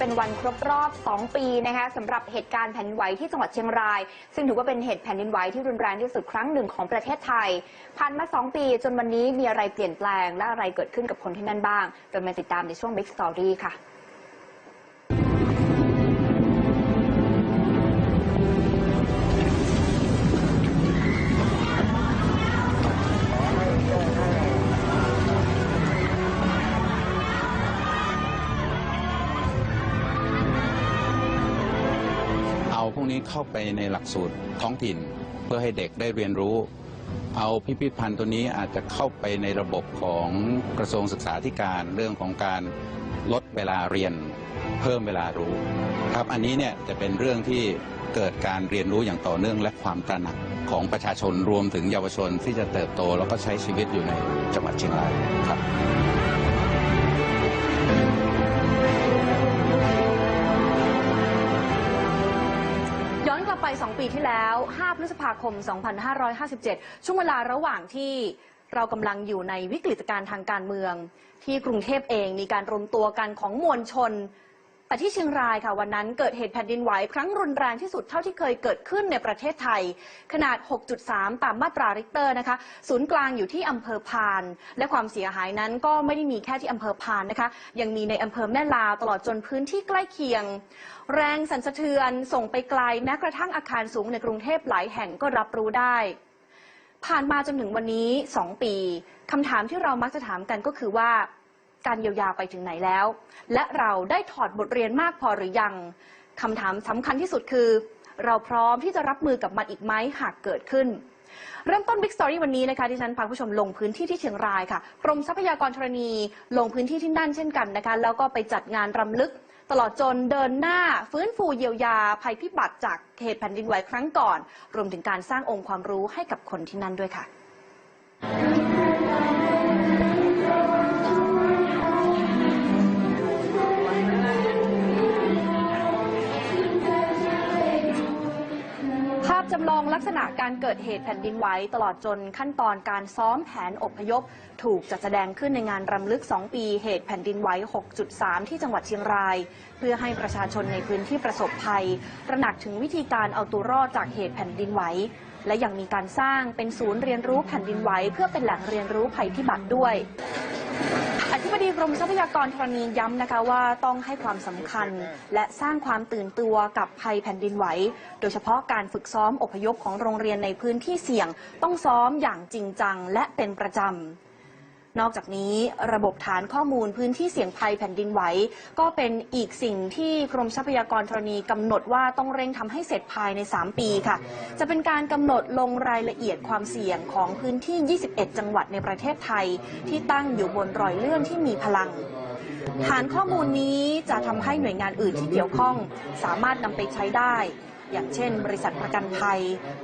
เป็นวันครบรอบ 2 ปีนะคะสำหรับเหตุการณ์แผ่นดินไหวที่จังหวัดเชียงราย ซึ่งถือว่าเป็นเหตุแผ่นดินไหวที่รุนแรงที่สุดครั้งหนึ่งของประเทศไทย ผ่านมา 2 ปีจนวันนี้มีอะไรเปลี่ยนแปลงและอะไรเกิดขึ้นกับคนที่นั่นบ้างเรามาติดตามในช่วง Big Story ค่ะ วกนี้เข้าไปในหลักสูตรท้องถิ่น เพื่อให้เด็กได้เรียนรู้ เอาพิพิธภัณฑ์ตัวนี้อาจจะเข้าไปในระบบของกระทรวงศึกษาธิการเรื่องของการลดเวลาเรียน เพิ่มเวลารู้ครับอันนี้เนี่ยจะเป็นเรื่องที่เกิดการเรียนรู้อย่างต่อเนื่องและความตระหนักของประชาชนรวมถึงเยาวชนที่จะเติบโต แล้วก็ใช้ชีวิตอยู่ในจังหวัดเชียงรายครับ ไป 2 ปีที่แล้ว 5 พฤษภาคม 2557 ช่วงเวลาระหว่างที่เรากำลังอยู่ในวิกฤตการณ์ทางการเมือง ที่กรุงเทพเองมีการรวมตัวกันของมวลชน แต่ที่เชียงรายค่ะวันนั้นเกิดเหตุแผ่นดินไหวครั้งรุนแรงที่สุดเท่าที่เคยเกิดขึ้นในประเทศไทย ขนาด 6.3 ตามมาตราริกเตอร์นะคะ ศูนย์กลางอยู่ที่อำเภอพาน และความเสียหายนั้นก็ไม่ได้มีแค่ที่อำเภอพานนะคะ ยังมีในอำเภอแม่ลาวตลอดจนพื้นที่ใกล้เคียง แรงสั่นสะเทือนส่งไปไกลแม้กระทั่งอาคารสูงในกรุงเทพหลายแห่งก็รับรู้ได้ผ่านมาจนถึงวันนี้ 2 ปี คำถามที่เรามักจะถามกันก็คือว่า การเยียวยาไปถึงไหนแล้ว และเราได้ถอดบทเรียนมากพอหรือยังคำถามสำคัญที่สุดคือ เราพร้อมที่จะรับมือกับมันอีกไหมหากเกิดขึ้น เริ่มต้น Big Story วันนี้นะคะที่ฉันพาผู้ชมลงพื้นที่ที่เชียงรายค่ะกรมทรัพยากรธรณีลงพื้นที่ที่นั่นเช่นกันนะคะแล้วก็ไปจัดงานรำลึกตลอดจนเดินหน้าฟื้นฟูเยียวยาภัยพิบัติจากเหตุแผ่นดินไหวครั้งก่อน รวมถึงการสร้างองค์ความรู้ให้กับคนที่นั่นด้วยค่ะ จำลองลักษณะการเกิดเหตุแผ่นดินไหวตลอดจนขั้นตอนการซ้อมแผนอพยพ ถูกจัดแสดงขึ้นในงานรำลึก 2 ปีเหตุแผ่นดินไหว 6.3 ที่จังหวัดเชียงราย เพื่อให้ประชาชนในพื้นที่ประสบภัยตระหนักถึงวิธีการเอาตัวรอดจากเหตุแผ่นดินไหวและยังมีการสร้างเป็นศูนย์เรียนรู้แผ่นดินไหวเพื่อเป็นแหล่งเรียนรู้ภัยพิบัติด้วย บดีกรมทรัพยากรธรณีย้ำนะคะว่าต้องให้ความสำคัญ และสร้างความตื่นตัวกับภัยแผ่นดินไหว โดยเฉพาะการฝึกซ้อมอพยพของโรงเรียนในพื้นที่เสี่ยง ต้องซ้อมอย่างจริงจังและเป็นประจำ นอกจากนี้ระบบฐานข้อมูลพื้นที่เสี่ยงภัยแผ่นดินไหว ก็เป็นอีกสิ่งที่กรมทรัพยากรธรณีกำหนดว่าต้องเร่งทำให้เสร็จภายใน 3 ปีค่ะ จะเป็นการกำหนดลงรายละเอียดความเสี่ยงของพื้นที่ 21 จังหวัดในประเทศไทย ที่ตั้งอยู่บนรอยเลื่อนที่มีพลังฐานข้อมูลนี้จะทำให้หน่วยงานอื่นที่เกี่ยวข้อง สามารถนำไปใช้ได้ อย่างเช่น บริษัทประกันภัย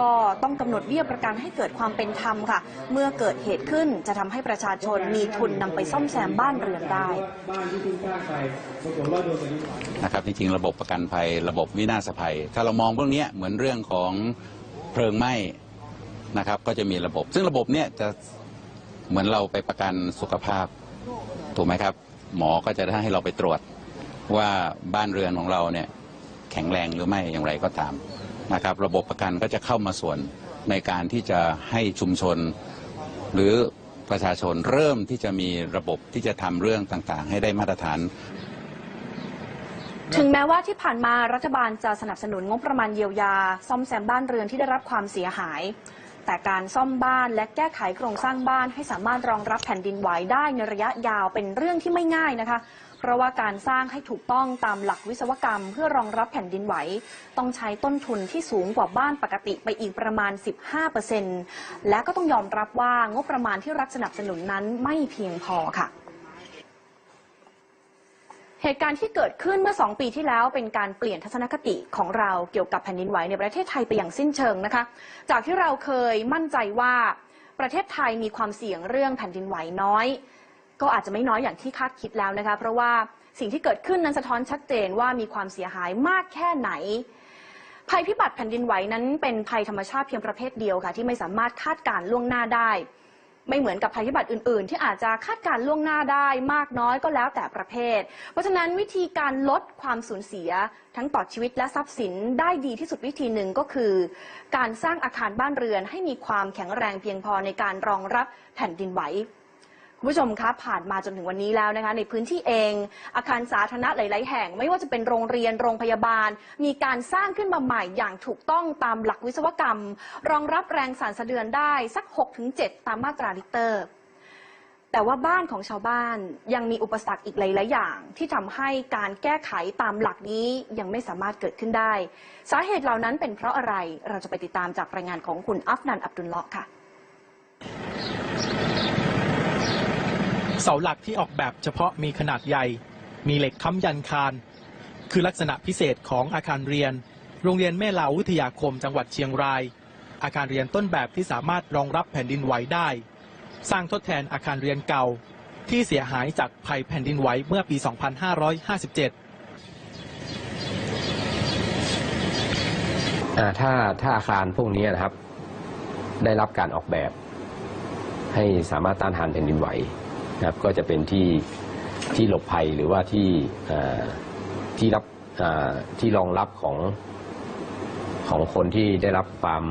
ก็ต้องกำหนดเบี้ยประกันให้เกิดความเป็นธรรมค่ะ เมื่อเกิดเหตุขึ้นจะทำให้ประชาชนมีทุนนำไปซ่อมแซมบ้านเรือนได้นะครับจริงๆระบบประกันภัย ระบบวินาศภัย ถ้าเรามองพวกนี้เหมือนเรื่องของเพลิงไหม้นะครับก็จะมีระบบ ซึ่งระบบเนี้ยจะเหมือนเราไปประกันสุขภาพถูกไหมครับ หมอก็จะให้เราไปตรวจว่าบ้านเรือนของเราเนี่ย แข็งแรงหรือไม่อย่างไรก็ตามนะครับ ระบบประกันก็จะเข้ามาส่วนในการที่จะให้ชุมชน หรือประชาชนเริ่มที่จะมีระบบที่จะทำเรื่องต่างๆ ให้ได้มาตรฐานถึงแม้ว่าที่ผ่านมารัฐบาลจะสนับสนุนงบประมาณเยียวยา ซ่อมแซมบ้านเรือนที่ได้รับความเสียหาย แต่การซ่อมบ้านและแก้ไขโครงสร้างบ้านให้สามารถรองรับแผ่นดินไหวได้ในระยะยาวเป็นเรื่องที่ไม่ง่ายนะคะ เพราะว่าการสร้างให้ถูกต้องตามหลักวิศวกรรม เพื่อรองรับแผ่นดินไหว ต้องใช้ต้นทุนที่สูงกว่าบ้านปกติไปอีกประมาณ 15%และก็ต้องยอมรับว่างบประมาณที่รัฐสนับสนุนนั้นไม่เพียงพอค่ะเหตุการณ์ที่เกิดขึ้นเมื่อ 2 ปีที่แล้วเป็นการเปลี่ยนทัศนคติของเราเกี่ยวกับแผ่นดินไหวในประเทศไทยไปอย่างสิ้นเชิงนะคะ จากที่เราเคยมั่นใจว่าประเทศไทยมีความเสี่ยงเรื่องแผ่นดินไหวน้อย ก็อาจจะไม่น้อยอย่างที่คาดคิดแล้วนะคะเพราะว่าสิ่งที่เกิดขึ้นนั้นสะท้อนชัดเจนว่ามีความเสียหายมากแค่ไหน ภัยพิบัติแผ่นดินไหวนั้นเป็นภัยธรรมชาติเพียงประเภทเดียวค่ะ ที่ไม่สามารถคาดการณ์ล่วงหน้าได้ ไม่เหมือนกับภัยพิบัติอื่น ๆ ที่อาจจะคาดการณ์ล่วงหน้าได้ มากน้อยก็แล้วแต่ประเภท เพราะฉะนั้นวิธีการลดความสูญเสีย ทั้งต่อชีวิตและทรัพย์สินได้ดีที่สุดวิธีหนึ่งก็คือ การสร้างอาคารบ้านเรือนให้มีความแข็งแรงเพียงพอในการรองรับแผ่นดินไหว คุณผู้ชมคะผ่านมาจนถึงวันนี้แล้วนะคะ ในพื้นที่เอง อาคารสาธารณะหลาย ๆ แห่ง ไม่ว่าจะเป็นโรงเรียนโรงพยาบาล มีการสร้างขึ้นมาใหม่อย่างถูกต้องตามหลักวิศวกรรม รองรับแรงสั่นสะเทือนได้สัก 6-7 ตามมาตราลิเตอร์ แต่ว่าบ้านของชาวบ้านยังมีอุปสรรคอีกหลาย ๆ อย่าง ที่ทำให้การแก้ไขตามหลักนี้ยังไม่สามารถเกิดขึ้นได้ สาเหตุเหล่านั้นเป็นเพราะอะไรเราจะไปติดตามจากรายงานของคุณอัฟนันอับดุลเลาะห์ค่ะ เสาหลักที่ออกแบบเฉพาะมีขนาดใหญ่ มีเหล็กค้ำยันคาน คือลักษณะพิเศษของอาคารเรียน โรงเรียนแม่ลาววิทยาคมจังหวัดเชียงราย อาคารเรียนต้นแบบที่สามารถรองรับแผ่นดินไหวได้ สร้างทดแทนอาคารเรียนเก่า ที่เสียหายจากภัยแผ่นดินไหวเมื่อปี 2557ถ้าถ้าอาคารพวกนี้นะครับ ได้รับการออกแบบ ให้สามารถต้านทานแผ่นดินไหว นะครับก็จะเป็นที่ที่หลบภัยหรือว่าที่ที่รับที่รองรับของของคนที่ได้รับความ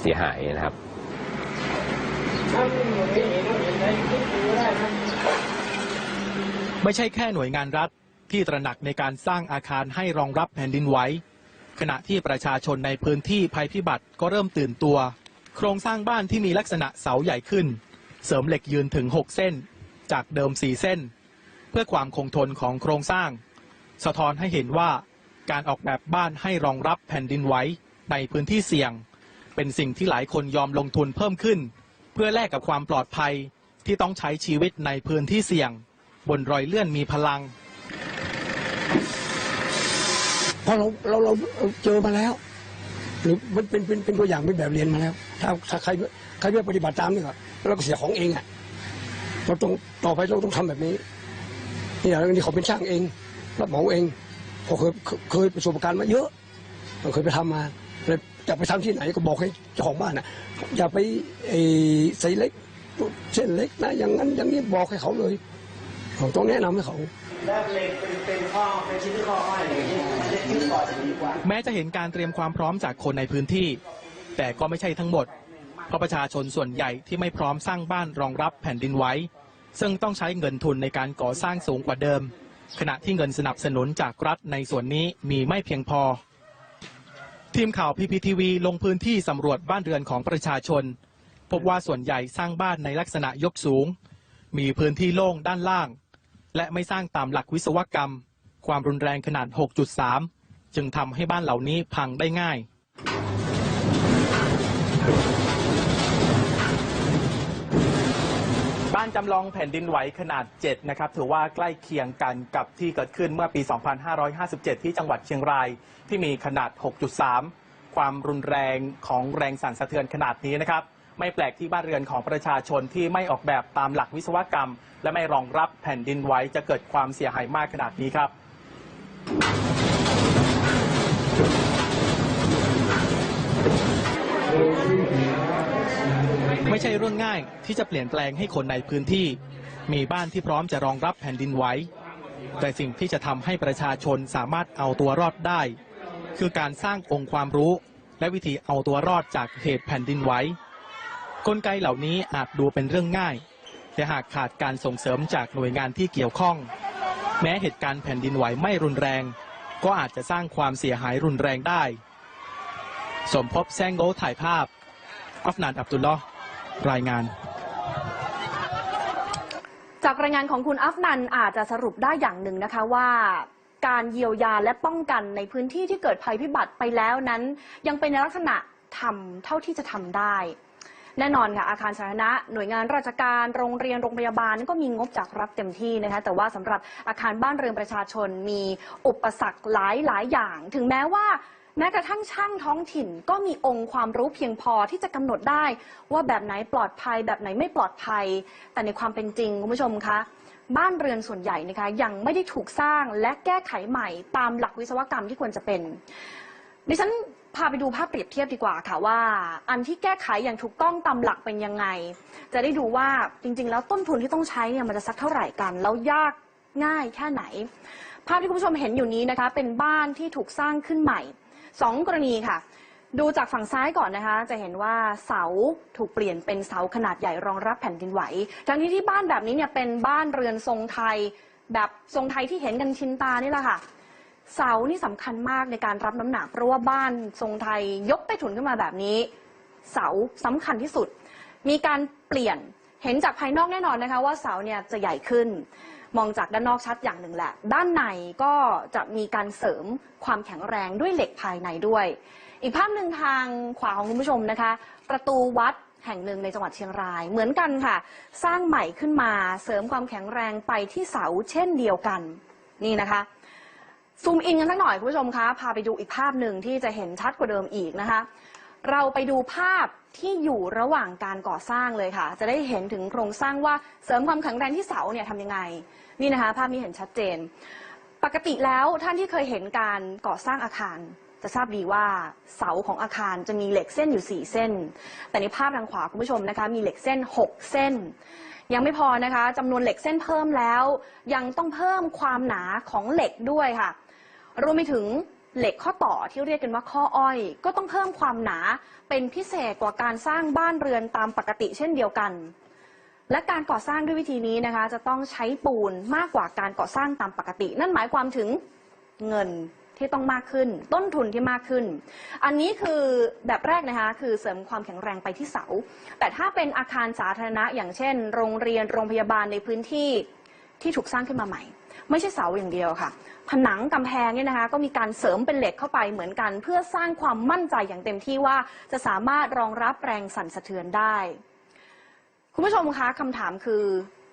เสียหายนะครับไม่ใช่แค่หน่วยงานรัฐที่ตระหนักในการสร้างอาคารให้รองรับแผ่นดินไหวขณะที่ประชาชนในพื้นที่ภัยพิบัติก็เริ่มตื่นตัว โครงสร้างบ้านที่มีลักษณะเสาใหญ่ขึ้น เสริมเหล็กยืนถึง 6 เส้น จากเดิม 4 เส้น เพื่อความคงทนของโครงสร้าง สะท้อนให้เห็นว่าการออกแบบบ้านให้รองรับแผ่นดินไหวในพื้นที่เสี่ยง เป็นสิ่งที่หลายคนยอมลงทุนเพิ่มขึ้น เพื่อแลกกับความปลอดภัยที่ต้องใช้ชีวิตในพื้นที่เสี่ยง บนรอยเลื่อนมีพลังเพราะเราเราเราเราเจอมาแล้ว หรือมันเป็นเป็นเป็นตัวอย่างเป็นแบบเรียนมาแล้ว ถ้าถ้าใครใครไม่ปฏิบัติตามนี่ก็ เราก็เสียของเองอะเราต้องต่อไปเราต้องทำแบบนี้นี่อย่างนี้เขาเป็นช่างเอง รับเหมาเองเขาเคยเคยประสบการณ์มาเยอะเราเคยไปทำมาเลยจะไปทำที่ไหนก็บอกให้เจ้าของบ้านอะอย่าไปไอ้ใส่เล็กเส้นเล็กนะอย่างนั้นอย่างนี้บอกให้เขาเลยเราต้องแนะนำให้เขาแม้จะเห็นการเตรียมความพร้อมจากคนในพื้นที่ แต่ก็ไม่ใช่ทั้งหมด เพราะประชาชนส่วนใหญ่ที่ไม่พร้อมสร้างบ้านรองรับแผ่นดินไหวซึ่งต้องใช้เงินทุนในการก่อสร้างสูงกว่าเดิม ขณะที่เงินสนับสนุนจากรัฐในส่วนนี้มีไม่เพียงพอ ทีมข่าว PPTV ลงพื้นที่สำรวจบ้านเรือนของประชาชน พบว่าส่วนใหญ่สร้างบ้านในลักษณะยกสูง มีพื้นที่โล่งด้านล่าง และไม่สร้างตามหลักวิศวกรรม ความรุนแรงขนาด 6.3 จึงทำให้บ้านเหล่านี้พังได้ง่าย บ้านจำลองแผ่นดินไหวขนาด 7 นะครับ ถือว่าใกล้เคียงกันกับที่เกิดขึ้นเมื่อปี 2557 ที่จังหวัดเชียงรายที่มีขนาด 6.3 ความรุนแรงของแรงสั่นสะเทือนขนาดนี้นะครับ ไม่แปลกที่บ้านเรือนของประชาชนที่ไม่ออกแบบตามหลักวิศวกรรม และไม่รองรับแผ่นดินไหวจะเกิดความเสียหายมากขนาดนี้ครับ ไม่ใช่เรื่องง่ายที่จะเปลี่ยนแปลงให้คนในพื้นที่มีบ้านที่พร้อมจะรองรับแผ่นดินไหวแต่สิ่งที่จะทำให้ประชาชนสามารถเอาตัวรอดได้ คือการสร้างองค์ความรู้ และวิธีเอาตัวรอดจากเหตุแผ่นดินไหวกลไกเหล่านี้อาจดูเป็นเรื่องง่าย แต่หากขาดการส่งเสริมจากหน่วยงานที่เกี่ยวข้อง แม้เหตุการณ์แผ่นดินไหวไม่รุนแรง ก็อาจจะสร้างความเสียหายรุนแรงได้ สมภพแซงโกถ่ายภาพอัฟนานอับดุลลอฮ์ รายงาน จากรายงานของคุณอัฟนันอาจจะสรุปได้อย่างหนึ่งนะคะว่าการเยียวยาและป้องกันในพื้นที่ที่เกิดภัยพิบัติไปแล้วนั้น ยังเป็นในลักษณะทำเท่าที่จะทำได้ แน่นอนค่ะอาคารสาธารณะหน่วยงานราชการโรงเรียนโรงพยาบาลก็มีงบจากรัฐเต็มที่นะคะแต่ว่าสำหรับอาคารบ้านเรือนประชาชนมีอุปสรรคหลายหลายอย่าง ถึงแม้ว่า แม้กระทั่งช่างท้องถิ่นก็มีองค์ความรู้เพียงพอที่จะกำหนดได้ว่าแบบไหนปลอดภัย แบบไหนไม่ปลอดภัย แต่ในความเป็นจริงคุณผู้ชมคะ บ้านเรือนส่วนใหญ่นะคะยังไม่ได้ถูกสร้างและแก้ไขใหม่ตามหลักวิศวกรรมที่ควรจะเป็น ดิฉันพาไปดูภาพเปรียบเทียบดีกว่าค่ะว่า อันที่แก้ไขอย่างถูกต้องตามหลักเป็นยังไง จะได้ดูว่าจริง ๆ แล้วต้นทุนที่ต้องใช้เนี่ยมันจะสักเท่าไหร่กัน แล้วยากง่ายแค่ไหน ภาพที่คุณผู้ชมเห็นอยู่นี้นะคะ เป็นบ้านที่ถูกสร้างขึ้นใหม่ สองกรณีค่ะ ดูจากฝั่งซ้ายก่อนนะคะ จะเห็นว่าเสาถูกเปลี่ยนเป็นเสาขนาดใหญ่รองรับแผ่นดินไหว ทั้งนี้ที่บ้านแบบนี้เนี่ยเป็นบ้านเรือนทรงไทย แบบทรงไทยที่เห็นกันชินตานี่แหละค่ะเสานี่สำคัญมากในการรับน้ำหนัก เพราะว่าบ้านทรงไทยยกใต้ถุนขึ้นมาแบบนี้ เสาสำคัญที่สุด มีการเปลี่ยนเห็นจากภายนอกแน่นอนนะคะ ว่าเสาเนี่ยจะใหญ่ขึ้น มองจากด้านนอกชัดอย่างหนึ่งแหละ ด้านในก็จะมีการเสริมความแข็งแรงด้วยเหล็กภายในด้วย อีกภาพหนึ่งทางขวาของคุณผู้ชมนะคะ ประตูวัดแห่งหนึ่งในจังหวัดเชียงราย เหมือนกันค่ะ สร้างใหม่ขึ้นมาเสริมความแข็งแรงไปที่เสาเช่นเดียวกันนี่นะคะซูมอินกันสักหน่อยคุณผู้ชมคะพาไปดูอีกภาพหนึ่งที่จะเห็นชัดกว่าเดิมอีกนะคะ เราไปดูภาพที่อยู่ระหว่างการก่อสร้างเลยค่ะ จะได้เห็นถึงโครงสร้างว่าเสริมความแข็งแรงที่เสาเนี่ยทำยังไง นี่นะคะ ภาพนี้เห็นชัดเจน ปกติแล้วท่านที่เคยเห็นการก่อสร้างอาคาร จะทราบดีว่าเสาของอาคารจะมีเหล็กเส้นอยู่ 4 เส้น แต่ในภาพทางขวาคุณผู้ชมนะคะ มีเหล็กเส้น 6 เส้น ยังไม่พอนะคะจำนวนเหล็กเส้นเพิ่มแล้ว ยังต้องเพิ่มความหนาของเหล็กด้วยค่ะรวมไปถึง เหล็กข้อต่อที่เรียกกันว่าข้ออ้อย ก็ต้องเพิ่มความหนาเป็นพิเศษกว่าการสร้างบ้านเรือนตามปกติเช่นเดียวกัน และการก่อสร้างด้วยวิธีนี้นะคะ จะต้องใช้ปูนมากกว่าการก่อสร้างตามปกติ นั่นหมายความถึงเงินที่ต้องมากขึ้น ต้นทุนที่มากขึ้น อันนี้คือแบบแรกนะคะคือเสริมความแข็งแรงไปที่เสา แต่ถ้าเป็นอาคารสาธารณะอย่างเช่น โรงเรียนโรงพยาบาลในพื้นที่ ที่ถูกสร้างขึ้นมาใหม่ ไม่ใช่เสาอย่างเดียวค่ะ ผนังกำแพงเนี่ยนะคะก็มีการเสริมเป็นเหล็กเข้าไปเหมือนกัน เพื่อสร้างความมั่นใจอย่างเต็มที่ว่าจะสามารถรองรับแรงสั่นสะเทือนได้ คุณผู้ชมคะคำถามคือ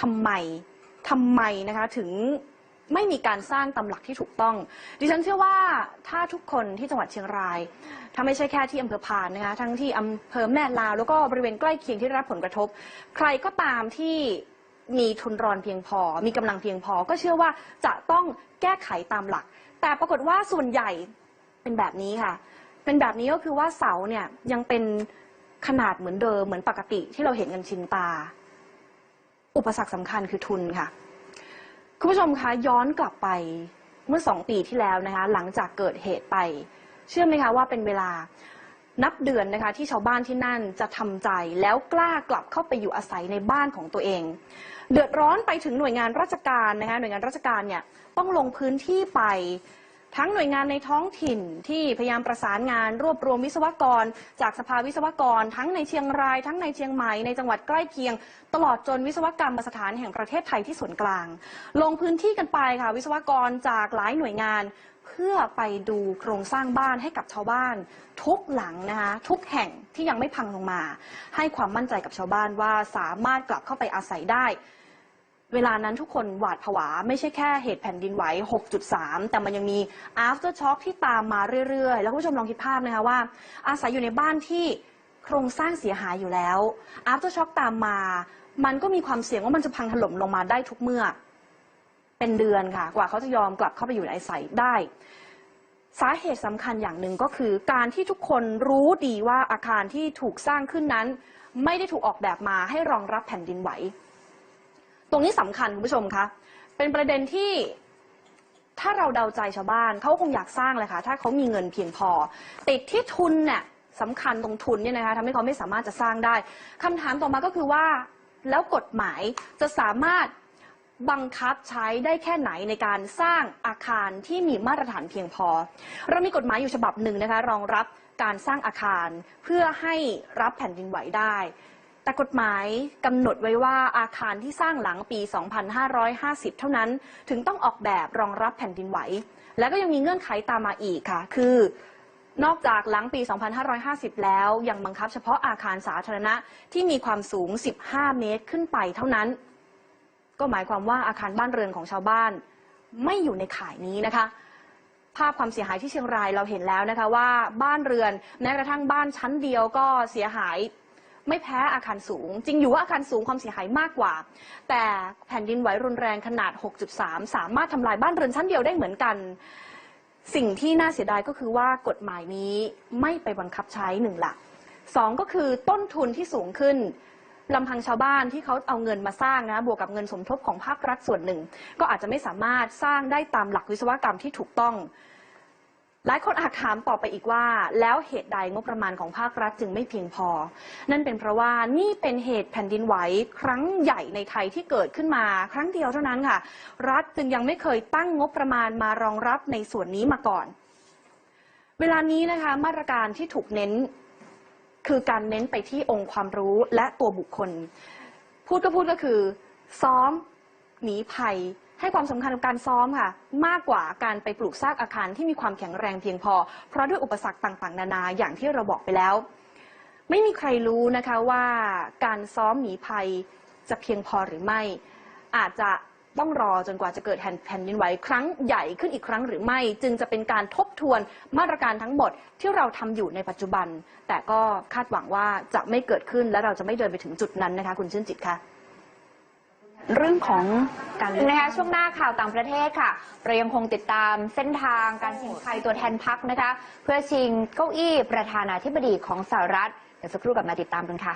ทำไมทำไมนะคะถึงไม่มีการสร้างตำหลักที่ถูกต้อง ดิฉันเชื่อว่าถ้าทุกคนที่จังหวัดเชียงรายถ้าไม่ใช่แค่ที่อำเภอพานนะคะทั้งที่อำเภอแม่ลาวแล้วก็บริเวณใกล้เคียงที่ได้รับผลกระทบ ใครก็ตามที่ มีทุนรอนเพียงพอ มีกำลังเพียงพอ ก็เชื่อว่าจะต้องแก้ไขตามหลัก แต่ปรากฏว่าส่วนใหญ่เป็นแบบนี้ค่ะ เป็นแบบนี้ก็คือว่าเสาเนี่ยยังเป็นขนาดเหมือนเดิมเหมือนปกติที่เราเห็นกันชินตา อุปสรรคสำคัญคือทุนค่ะ คุณผู้ชมคะย้อนกลับไปเมื่อสองปีที่แล้วนะคะ หลังจากเกิดเหตุไป เชื่อไหมคะว่าเป็นเวลา นับเดือนนะคะที่ชาวบ้านที่นั่นจะทำใจแล้วกล้ากลับเข้าไปอยู่อาศัยในบ้านของตัวเอง เดือดร้อนไปถึงหน่วยงานราชการนะคะหน่วยงานราชการเนี่ยต้องลงพื้นที่ไป ทั้งหน่วยงานในท้องถิ่นที่พยายามประสานงาน รวบรวมวิศวกร จากสภาวิศวกร ทั้งในเชียงราย ทั้งในเชียงใหม่ในจังหวัดใกล้เคียง ตลอดจนวิศวกรรมสถานแห่งประเทศไทยที่ส่วนกลาง ลงพื้นที่กันไปค่ะวิศวกรจากหลายหน่วยงาน เพื่อไปดูโครงสร้างบ้านให้กับชาวบ้าน ทุกหลังนะคะทุกแห่งที่ยังไม่พังลงมา ให้ความมั่นใจกับชาวบ้านว่าสามารถกลับเข้าไปอาศัยได้ เวลานั้นทุกคนหวาดผวา ไม่ใช่แค่เหตุแผ่นดินไหว 6.3 แต่มันยังมี after shock ที่ตามมาเรื่อยๆ แล้วคุณผู้ชมลองคิดภาพนะคะว่า อาศัยอยู่ในบ้านที่โครงสร้างเสียหายอยู่แล้ว after shock ตามมา มันก็มีความเสี่ยงว่ามันจะพังถล่มลงมาได้ทุกเมื่อ เป็นเดือนค่ะ กว่าเขาจะยอมกลับเข้าไปอยู่ในไอาศัยได้ สาเหตุสำคัญอย่างหนึ่งก็คือ การที่ทุกคนรู้ดีว่าอาคารที่ถูกสร้างขึ้นนั้น ไม่ได้ถูกออกแบบมาให้รองรับแผ่นดินไหว ตรงนี้สำคัญคุณผู้ชมคะเป็นประเด็นที่ถ้าเราเดาใจชาวบ้านเขาคงอยากสร้างเลยค่ะ ถ้าเขามีเงินเพียงพอ ติดที่ทุนเนี่ยสำคัญตรงทุนเนี่ยนะคะทำให้เขาไม่สามารถจะสร้างได้คำถามต่อมาก็คือว่า แล้วกฎหมายจะสามารถ บังคับใช้ได้แค่ไหนในการสร้างอาคารที่มีมาตรฐานเพียงพอ เรามีกฎหมายอยู่ฉบับหนึ่งนะคะ รองรับการสร้างอาคารเพื่อให้รับแผ่นดินไหวได้ แต่กฎหมายกำหนดไว้ว่าอาคารที่สร้างหลังปี 2550 เท่านั้น ถึงต้องออกแบบรองรับแผ่นดินไหว และก็ยังมีเงื่อนไขตามมาอีกค่ะ คือนอกจากหลังปี 2550 แล้วยังบังคับเฉพาะอาคารสาธารณะที่มีความสูง 15 เมตรขึ้นไปเท่านั้น ก็หมายความว่าอาคารบ้านเรือนของชาวบ้าน ไม่อยู่ในข่ายนี้นะคะ ภาพความเสียหายที่เชียงรายเราเห็นแล้วนะคะว่าบ้านเรือนแม้กระทั่งบ้านชั้นเดียวก็เสียหายไม่แพ้อาคารสูง จริงอยู่ว่าอาคารสูงความเสียหายมากกว่า แต่แผ่นดินไหวรุนแรงขนาด 6.3 สามารถทำลายบ้านเรือนชั้นเดียวได้เหมือนกัน สิ่งที่น่าเสียดายก็คือว่ากฎหมายนี้ไม่ไปบังคับใช้หนึ่งลักสองก็คือต้นทุนที่สูงขึ้น ลำพังชาวบ้านที่เขาเอาเงินมาสร้างนะบวกกับเงินสมทบของภาครัฐส่วนหนึ่ง ก็อาจจะไม่สามารถสร้างได้ตามหลักวิศวกรรมที่ถูกต้อง หลายคนอาจถามต่อไปอีกว่า แล้วเหตุใดงบประมาณของภาครัฐจึงไม่เพียงพอ นั่นเป็นเพราะว่านี่เป็นเหตุแผ่นดินไหวครั้งใหญ่ในไทยที่เกิดขึ้นมา ครั้งเดียวเท่านั้นค่ะ รัฐจึงยังไม่เคยตั้งงบประมาณมารองรับในส่วนนี้มาก่อน เวลานี้นะคะมาตรการที่ถูกเน้น คือการเน้นไปที่องค์ความรู้และตัวบุคคล พูดก็พูดก็คือ ซ้อมหนีภัย ให้ความสำคัญกับการซ้อมค่ะ มากกว่าการไปปลูกสร้างอาคารที่มีความแข็งแรงเพียงพอ เพราะด้วยอุปสรรคต่างๆ นานาอย่างที่เราบอกไปแล้ว ไม่มีใครรู้นะคะว่าการซ้อมหนีภัยจะเพียงพอหรือไม่ อาจจะ ต้องรอจนกว่าจะเกิดแผ่นดินไหวครั้งใหญ่ขึ้นอีกครั้งหรือไม่ จึงจะเป็นการทบทวนมาตรการทั้งหมดที่เราทำอยู่ในปัจจุบัน แต่ก็คาดหวังว่าจะไม่เกิดขึ้นและเราจะไม่เดินไปถึงจุดนั้นนะคะ คุณชื่นจิตคะเรื่องของการเลือกนะคะช่วงหน้าข่าวต่างประเทศค่ะเรายังคงติดตามเส้นทางการชิงชัยตัวแทนพักนะคะ เพื่อชิงเก้าอี้ประธานาธิบดีของสหรัฐเดี๋ยวสักครู่กลับมาติดตามกันค่ะ